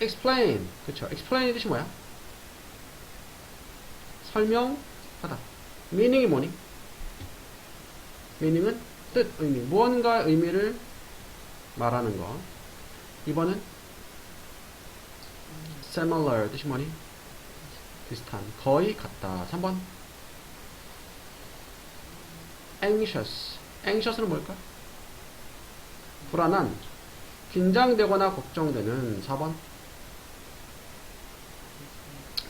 explain. 그쵸. explain의 뜻이 뭐야? 설명하다. meaning이 뭐니? meaning은 뜻, 의미. 무언가 의미를 말하는 거. 2번은 similar 뜻이 뭐니? 비슷한. 거의 같다. 3번 anxious. anxious는 뭘까? 불안한. 긴장되거나 걱정되는 4번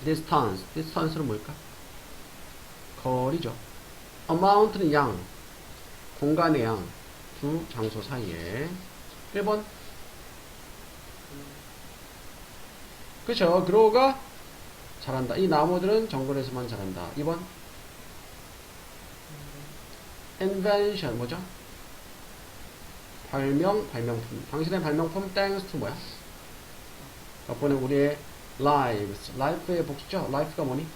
distance. distance는 뭘까? 거리죠. amount는 양. 공간의 양. 두 장소 사이에 1번 그쵸. 그로우가 잘한다. 이 나무들은 정글에서만 자란다. 2번 invention 뭐죠? 발명, 발명품. 당신의 발명품 thanks to 뭐야? 덕분에 우리의 lives, life의 복수죠? life가 뭐니?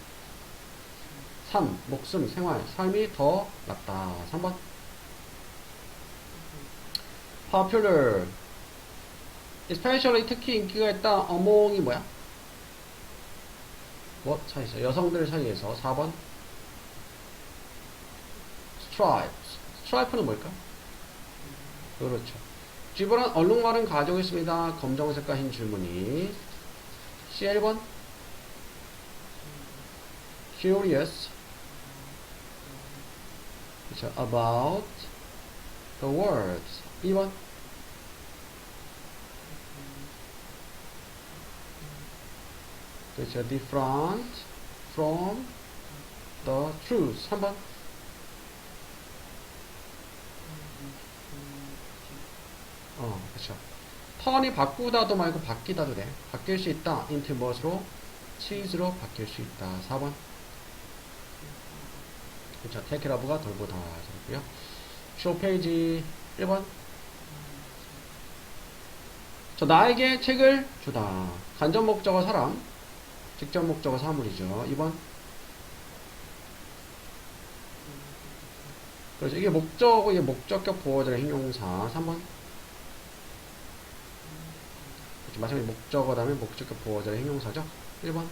삶, 목숨, 생활, 삶이 더 낫다. 3번. Popular. Especially 특히 인기가 있다. among이 뭐야? 뭐 사이에서 여성들 사이에서. 4번. Stripes stripe는 뭘까? 그렇죠. 쥐벌은 얼룩말은 가지고 있습니다. 검정색과 흰 줄무늬 C 1번 curious 그렇죠 about the words 2번 그렇죠. different from the truth. 3번. 어, 그렇죠. 턴이 바꾸다도 말고 바뀌다도 돼. 바뀔 수 있다. into 무엇으로? 치즈로 바뀔 수 있다. 4번. 그렇죠. take love가 돌보다. 되고요. 쇼 페이지 1번. 저 나에게 책을 주다. 간접 목적어 사람. 직접 목적어 사물이죠. 2번. 그렇죠. 이게 목적어, 이게 목적격 보호자의 형용사. 3번. 그렇죠. 마찬가지 목적어 다음에 목적격 보호자의 형용사죠. 1번.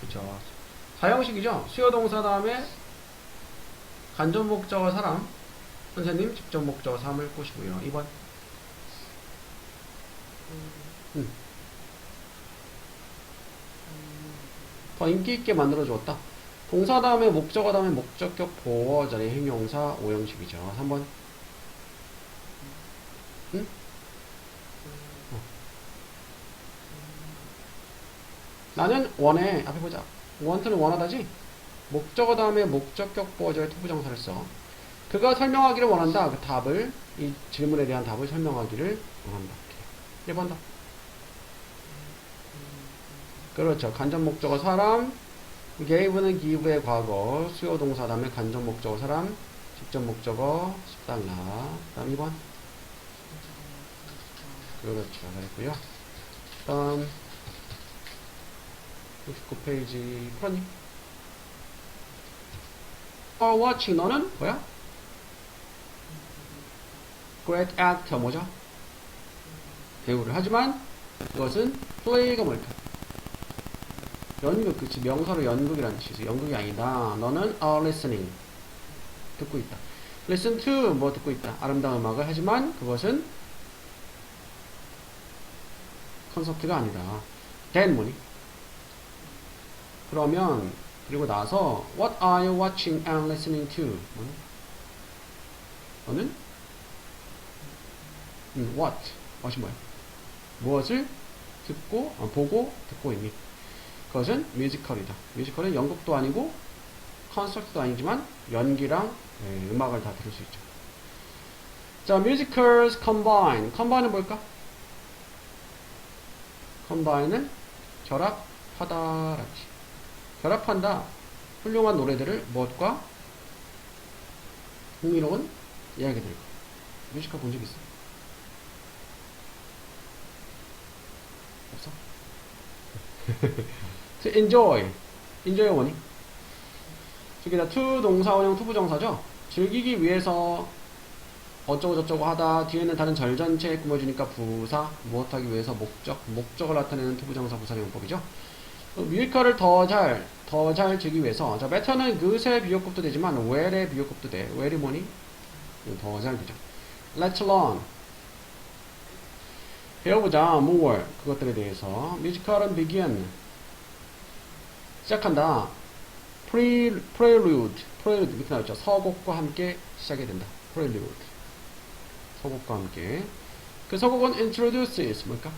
그렇죠. 사형식이죠. 수요 동사 다음에 간접 목적어 사람. 선생님 직접 목적어 사물 꼬시고요. 2번. 음. 더 인기 있게 만들어 주었다. 동사 다음에 목적어 다음에 목적격 보어 자리 형용사 오형식이죠. 3번. 응? 어. 나는 원해. 앞에 보자. 원트는 원하다지? 목적어 다음에 목적격 보어 자리 투부정사를 써. 그가 설명하기를 원한다. 그 답을, 이 질문에 대한 답을 설명하기를 원한다. 1번 답. 그렇죠. 간접 목적어 사람, gave는 give의 과거, 수요 동사 다음에 간접 목적어 사람, 직접 목적어 10달러. 다음 2번. 그렇죠. 잘했고요. 다음 69페이지 프로님. are watching 너는 뭐야? great actor 뭐죠? 배우를 하지만 그것은 play가 뭘까? 연극, 그치. 명사로 연극이라는 뜻이지. 연극이 아니다. 너는 a listening. 듣고 있다. listen to 뭐 듣고 있다. 아름다운 음악을 하지만 그것은 콘서트가 아니다. then 뭐니? 그러면 그리고 나서 what are you watching and listening to? 뭐니? 너는 음, what? what이 뭐야? 무엇을 듣고 어, 보고 듣고 있니? 그것은 뮤지컬이다. 뮤지컬은 연극도 아니고 콘서트도 아니지만 연기랑 예, 음악을 다 들을 수 있죠. 자, musicals combine. combine은 뭘까? combine은 결합하다라지. 결합한다. 훌륭한 노래들을 무엇과 흥미로운 이야기들과. 뮤지컬 본적 있어? 없어? to enjoy. enjoy 원이. 저기 다 to 동사원형 투부정사죠. 즐기기 위해서 어쩌고 저쩌고 하다 뒤에는 다른 절 전체에 꾸며주니까 부사 무엇하기 위해서 목적 목적을 나타내는 투부정사 부사용법이죠. 뮤지컬을 더 잘 더 잘 즐기 위해서 자 better는 그새 비교급도 되지만 where의 비교급도 돼. where이 뭐니? 더잘 되죠. let's learn 배워보자 more 그것들에 대해서 뮤지컬은 begin 시작한다. pre prelude prelude 이렇게 나왔죠. 서곡과 함께 시작이 된다. prelude 서곡과 함께 그 서곡은 introduces 뭘까?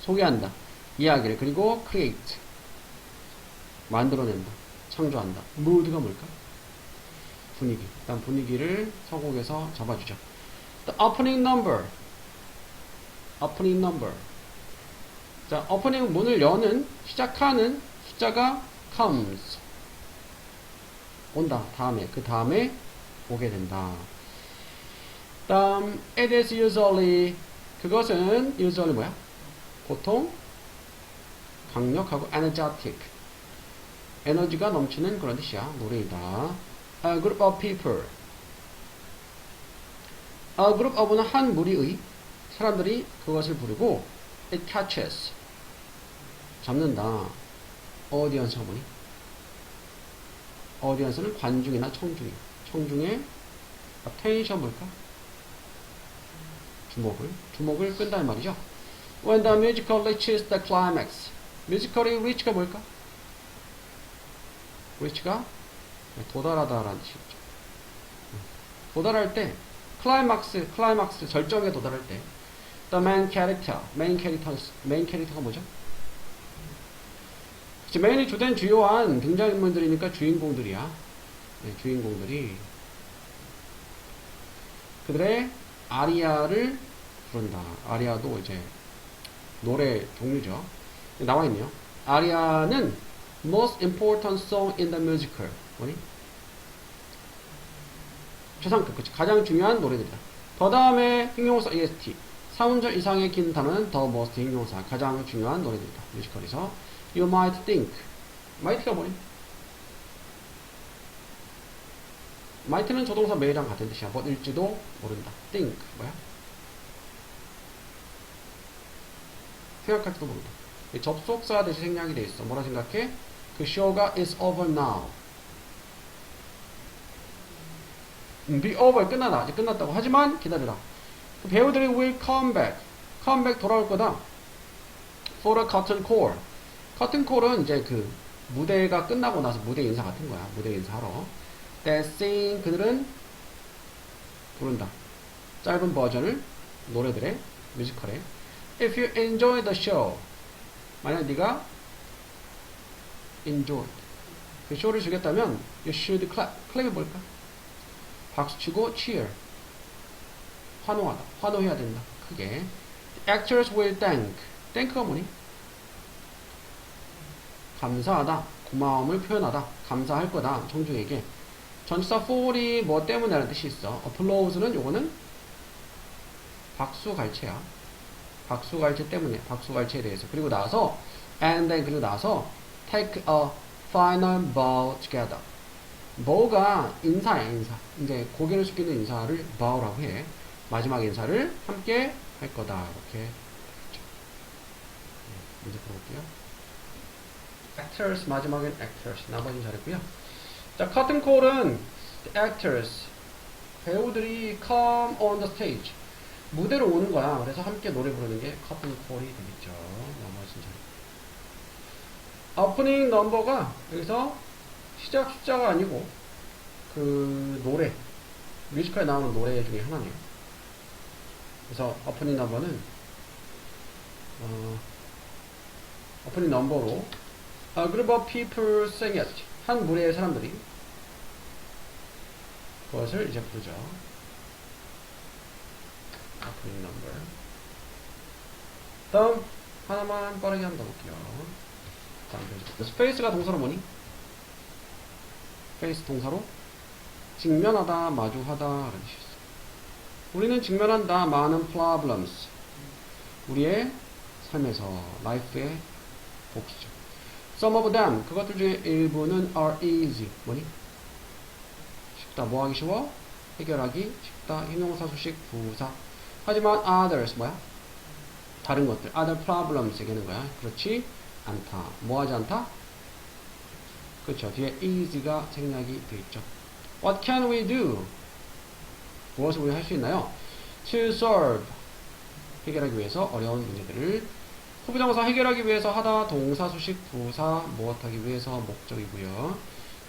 소개한다. 이야기를 그리고 create 만들어낸다. 창조한다. mood가 뭘까? 분위기. 일단 분위기를 서곡에서 잡아주죠. The opening number. opening number. 자, opening 문을 여는 시작하는 숫자가 comes. 온다. 다음에 그 다음에 오게 된다. 다음 it is usually 그것은 usually 뭐야? 보통 강력하고 energetic 에너지가 넘치는 그런 뜻이야. 노래이다. A group of people A group of는 한 무리의 사람들이 그것을 부르고 it catches 잡는다. audience가 뭐니? audience는 관중이나 청중이 청중의 attention 뭘까? 주목을 주목을 끈다는 말이죠. When the musical reaches the climax 뮤지컬이 reach가 뭘까? Reach가 도달하다라는 뜻이죠. 도달할 때 클라이막스 클라이막스 절정에 도달할 때 the main character main character main character가 뭐죠? 그치, 메인이 주된 주요한 등장인물들이니까 주인공들이야. 네, 주인공들이 그들의 아리아를 부른다. 아리아도 이제 노래 종류죠. 나와 있네요. 아리아는 most important song in the musical. 뭐니? 최상급, 그치. 가장 중요한 노래들이다. 더 다음에 형용사 est. 3음절 이상의 긴 단어는 더 most 형용사. 가장 중요한 노래들이다. 뮤지컬에서. You might think. might가 뭐니? might는 조동사 매랑 같은 뜻이야. 뭐일지도 모른다. think. 뭐야? 생각할지도 모른다. 이 접속사 대신 생략이 돼 있어. 뭐라 생각해? 그 show가 is over now. 음, be over 끝나다. 이제 끝났다고. 하지만 기다려라. 그 배우들이 will come back. come back 돌아올 거다. for a curtain call. curtain call은 이제 그 무대가 끝나고 나서 무대 인사 같은 거야. 무대 인사하러. They sing. 그들은 부른다. 짧은 버전을 노래들의 뮤지컬에 If you enjoy the show 만약 네가 enjoy 그 쇼를 즐겼다면 you should clap. clap이 뭘까? 박수치고 cheer. 환호하다. 환호해야 된다. 크게. Actors will thank. thank가 뭐니? 감사하다. 고마움을 표현하다. 감사할 거다. 청중에게. 전치사 for이 뭐 때문에 라는 뜻이 있어. applause는 요거는 박수갈채야. 박수갈채 때문에 박수갈채에 대해서. 그리고 나서 and then 그리고 나서 take a final bow together bow가 인사야 인사 이제 고개를 숙이는 인사를 bow라고 해 마지막 인사를 함께 할 거다 이렇게. 네, 이제 볼게요 actors 마지막엔 actors 나머지는 잘했고요 자 curtain call은 actors 배우들이 come on the stage 무대로 오는 거야. 그래서 함께 노래 부르는 게 커튼 콜이 되겠죠. 나머지는 잘. 오프닝 넘버가 여기서 시작 숫자가 아니고 그 노래 뮤지컬에 나오는 노래 중에 하나네요. 그래서 오프닝 넘버는 어, 오프닝 넘버로 A group of people sang it. 한 무리의 사람들이 그것을 이제 부르죠. opening number. 다음 하나만 빠르게 한번 볼게요. 페이지. 스페이스가 동사로 뭐니? 페이스 동사로 직면하다, 마주하다 라는 뜻이 있어. 우리는 직면한다 많은 problems. 우리의 삶에서 life의 복수죠. Some of them 그것들 중에 일부는 are easy. 뭐니? 쉽다. 뭐 하기 쉬워? 해결하기 쉽다. 형용사 수식 부사. 하지만 others 뭐야? 다른 것들. other problems 얘기하는 거야. 그렇지 않다. 뭐 하지 않다? 그렇죠. 뒤에 is가 생략이 돼 있죠. What can we do? 무엇을 우리 할 수 있나요? To solve 해결하기 위해서 어려운 문제들을 후부정사 해결하기 위해서 하다 동사 수식 부사 무엇하기 위해서 목적이고요.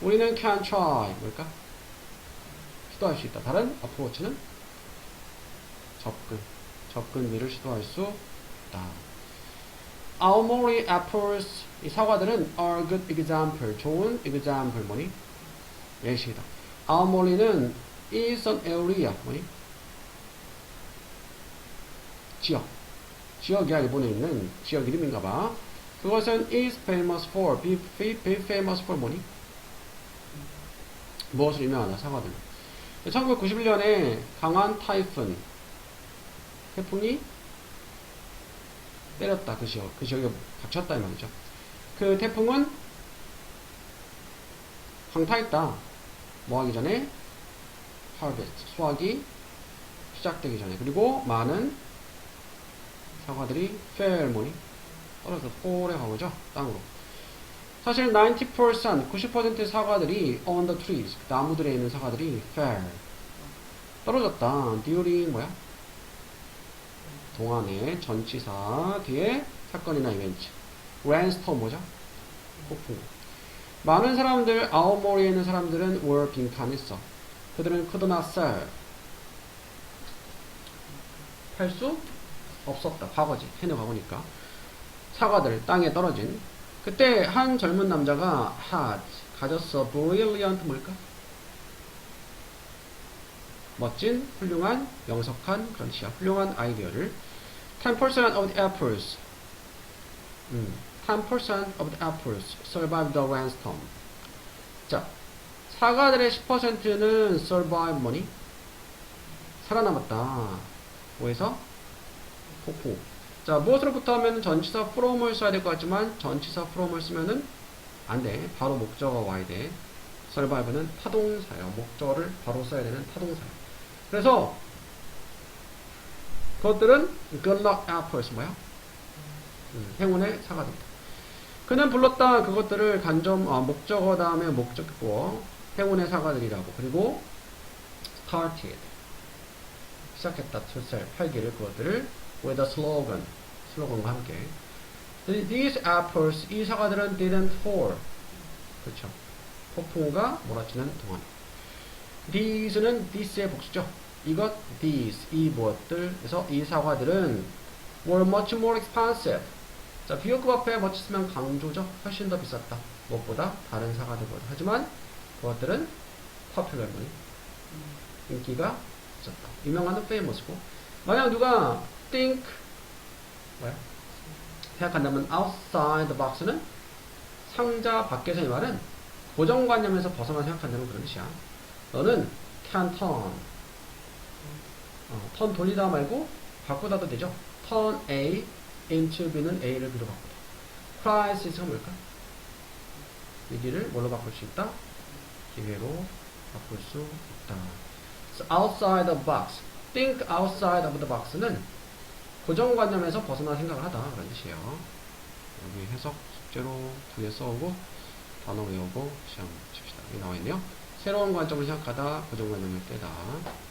우리는 can try 뭘까? 시도할 수 있다. 다른 approach는 접근 접근미를 시도할 수 있다. Aomori apples 이 사과들은 are good example 좋은 example 뭐니? 예시이다. 아오모리는 is an area 뭐니? 지역 지역이야 일본에 있는 지역 이름인가 봐. 그것은 is famous for be, be, be famous for 뭐니? 무엇을 유명하다 사과들. 1991년에 강한 타이푼 태풍이 때렸다 그 지역 그 지역에 닥쳤다 이 말이죠. 그 태풍은 강타했다. 뭐 하기 전에? harvest, 수확이 시작되기 전에. 그리고 많은 사과들이 뭐니? 떨어져, 폴에 가보죠. 땅으로. 사실 90%, 90%의 사과들이 on the trees, 그 나무들에 있는 사과들이 fell. 떨어졌다. during, 뭐야? 동안의 전치사 뒤에 사건이나 이벤트. rainstorm 뭐죠? 폭풍. 많은 사람들, 아오모리에 있는 사람들은 were 빈칸했어. 그들은 could not sell. 팔수 없었다. 과거지. 해내 과거니까. 사과들, 땅에 떨어진. 그때 한 젊은 남자가 had, 가졌어. brilliant 뭘까? 멋진, 훌륭한, 영석한, 그런 시야. 훌륭한 아이디어를 10% of the apples 음, 10% of the apples survived the rainstorm. 자, 사과들의 10%는 survive 뭐니? 살아남았다. 뭐에서? 폭풍. 자, 무엇으로부터 하면 전치사 from을 써야 될 것 같지만 전치사 from을 쓰면은 안 돼. 바로 목적어가 와야 돼. survive는 타동사예요. 목적어를 바로 써야 되는 타동사예요. 그래서 그것들은 good luck apples 뭐야? 음, 행운의 사과들이다. 그는 불렀다. 그것들을 간점 아, 목적어 다음에 목적어 행운의 사과들이라고. 그리고 started 시작했다. sell 팔기를. 그것들을 with a slogan 슬로건과 함께. these apples 이 사과들은 didn't fall 그렇죠. 폭풍우가 몰아치는 동안 these는 this의 복수죠 이것 these 이 무엇들 그래서 이 사과들은 were much more expensive 자, 비교급 앞에 멋지 쓰면 강조죠. 훨씬 더 비쌌다. 무엇보다 다른 사과들보다. 하지만 그것들은 popular. 인기가 있었다. 유명한 famous고. 만약 누가 think 뭐야? 생각한다면 outside the box는 상자 밖에서 이 말은 고정관념에서 벗어나 생각한다는 그런 뜻이야. 너는 can turn 어, 턴 돌리다 말고 바꾸다도 되죠. turn A into B는 A를 B로 바꾸다. crisis가 뭘까? 위기를 뭘로 바꿀 수 있다? 기회로 바꿀 수 있다. So outside the box. think outside of the box는 고정관념에서 벗어나 생각을 하다. 그런 뜻이에요. 여기 해석 숙제로 두 개 써오고 단어 외우고 시험 칩시다. 여기 나와 있네요. 새로운 관점을 생각하다 고정관념을 떼다.